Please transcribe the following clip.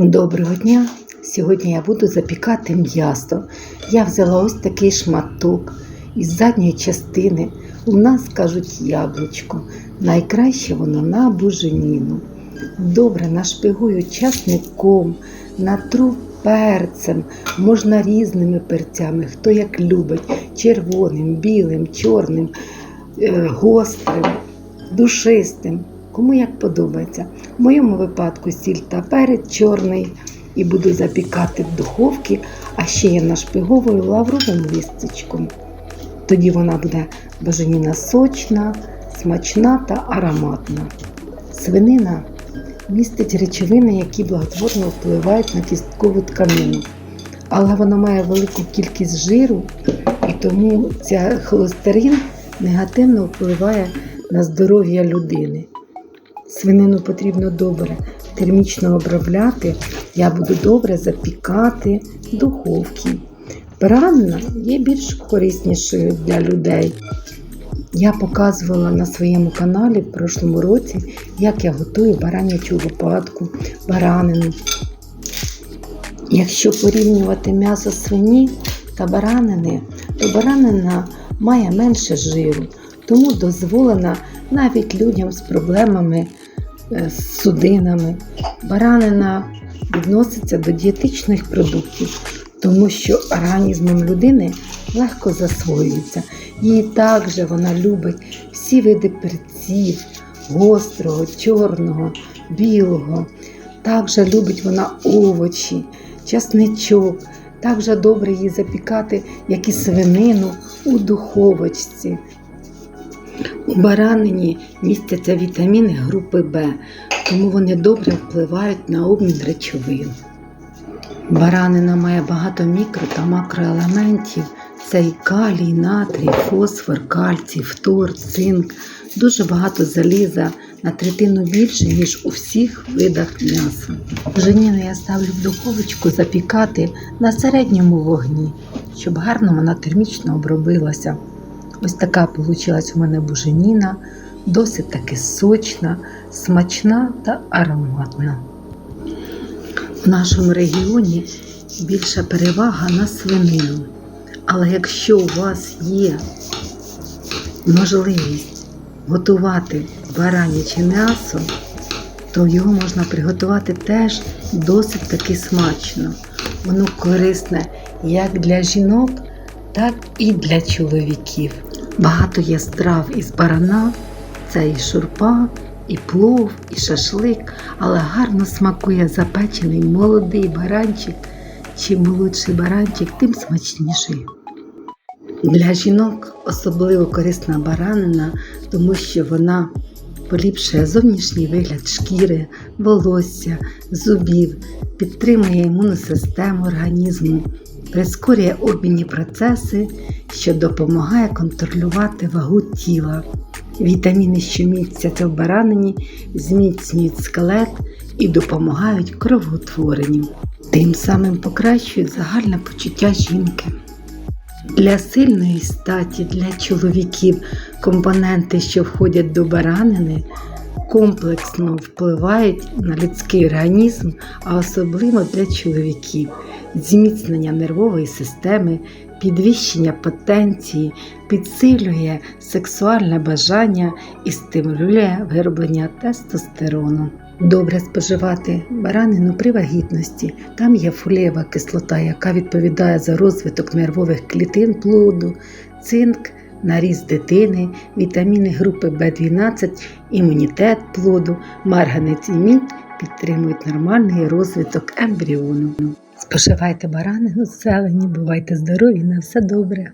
Доброго дня! Сьогодні я буду запікати м'ясо. Я взяла ось такий шматок із задньої частини. У нас кажуть яблучко. Найкраще воно на буженіну. Добре нашпигую часником, натру перцем, можна різними перцями, хто як любить, червоним, білим, чорним, е, гострим, душистим. Кому як подобається. В моєму випадку сіль та перець чорний і буду запікати в духовці, а ще я нашпиговую лавровим листячком. Тоді вона буде бажаніна сочна, смачна та ароматна. Свинина містить речовини, які благотворно впливають на кісткову тканину. Але вона має велику кількість жиру, і тому ця холестерин негативно впливає на здоров'я людини. Свинину потрібно добре термічно обробляти. Я буду добре запікати в духовці. Баранина є більш кориснішою для людей. Я показувала на своєму каналі в прошлому році, як я готую баранячу лопатку, баранину. Якщо порівнювати м'ясо свині та баранини, то баранина має менше жиру, тому дозволена навіть людям з проблемами з судинами. Баранина відноситься до дієтичних продуктів, тому що організмом людини легко засвоюється. І також вона любить всі види перців, гострого, чорного, білого. Також любить вона овочі, часничок. Також добре її запікати, як і свинину у духовочці. У баранині містяться вітаміни групи В, тому вони добре впливають на обмін речовин. Баранина має багато мікро та макроелементів. Це і калій, натрій, фосфор, кальцій, фтор, цинк, дуже багато заліза на третину більше, ніж у всіх видах м'яса. Женіну я ставлю в духовочку запікати на середньому вогні, щоб гарно вона термічно обробилася. Ось така вийшла у мене буженіна, досить таки сочна, смачна та ароматна. В нашому регіоні більша перевага на свинину. Але якщо у вас є можливість готувати бараняче м'ясо, то його можна приготувати теж досить таки смачно. Воно корисне як для жінок, так і для чоловіків. Багато є страв із барана, це і шурпа, і плов, і шашлик, але гарно смакує запечений молодий баранчик. Чим молодший баранчик, тим смачніший. Для жінок особливо корисна баранина, тому що вона поліпшує зовнішній вигляд шкіри, волосся, зубів, підтримує імунну систему організму, прискорює обмінні процеси, що допомагає контролювати вагу тіла. Вітаміни, що містяться в баранині, зміцнюють скелет і допомагають кровоутворенню. Тим самим покращують загальне почуття жінки. Для сильної статі, для чоловіків компоненти, що входять до баранини, комплексно впливають на людський організм, а особливо для чоловіків, зміцнення нервової системи, підвищення потенції, підсилює сексуальне бажання і стимулює вироблення тестостерону. Добре споживати баранину при вагітності. Там є фолієва кислота, яка відповідає за розвиток нервових клітин плоду, цинк, на ріст дитини, вітаміни групи В12, імунітет плоду, марганець і мідь підтримують нормальний розвиток ембріону. Споживайте баранину зелені, бувайте здорові, на все добре!